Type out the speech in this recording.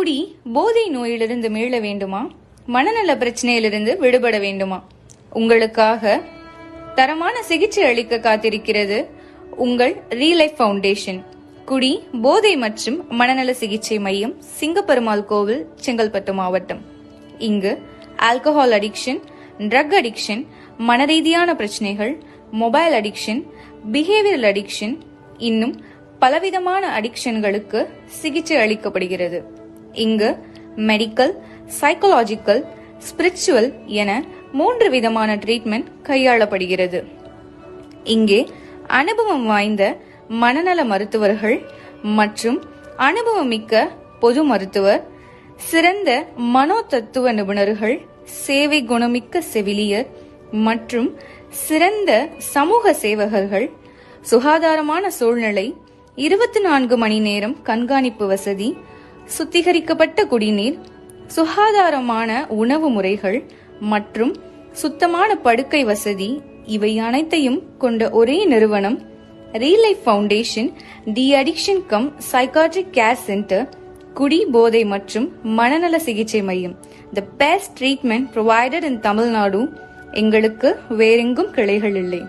குடி போதை நோயிலிருந்து மீள வேண்டுமா? மனநல பிரச்சனையிலிருந்து விடுபட வேண்டுமா? உங்களுக்காக தரமான சிகிச்சை அளிக்க காத்திருக்கிறது உங்கள் ரீலைஃப் ஃபவுண்டேஷன். குடி போதை மற்றும் மனநல சிகிச்சை மையம் சிங்கப்பெருமாள் கோவில் செங்கல்பட்டு மாவட்டம். இங்கு ஆல்கஹால் அடிக்ஷன் ட்ரக் அடிக்ஷன் மனரீதியான பிரச்சனைகள் மொபைல் அடிக்ஷன் பிஹேவியரல் அடிக்ஷன் இன்னும் பலவிதமான அடிக்ஷன்களுக்கு சிகிச்சை அளிக்கப்படுகிறது. இங்கு மெடிக்கல் சைக்கலாஜிக்கல் ஸ்பிரிச்சுவல் என மூன்று விதமான ட்ரீட்மெண்ட் கையாளப்படுகிறது. இங்கே அனுபவம் வாய்ந்த மனநல மருத்துவர்கள் மற்றும் அனுபவமிக்க பொது மருத்துவர் சிறந்த மனோ தத்துவ நிபுணர்கள் சேவை குணமிக்க செவிலியர் மற்றும் சிறந்த சமூக சேவகர்கள் சுகாதாரமான சூழ்நிலை இருபத்தி நான்கு மணி நேரம் கண்காணிப்பு வசதி சுத்திகரிக்கப்பட்ட குடிநீர் சுகாதாரமான உணவு முறைகள் மற்றும் சுத்தமான படுக்கை வசதி இவை அனைத்தையும் கொண்ட ஒரே நிறுவனம் ReLife foundation de addiction cum psychiatric care centre குடி போதை மற்றும் மனநல சிகிச்சை மையம். The best treatment provided in Tamil Nadu எங்களுக்கு வேறெங்கும் கிளைகள் இல்லை.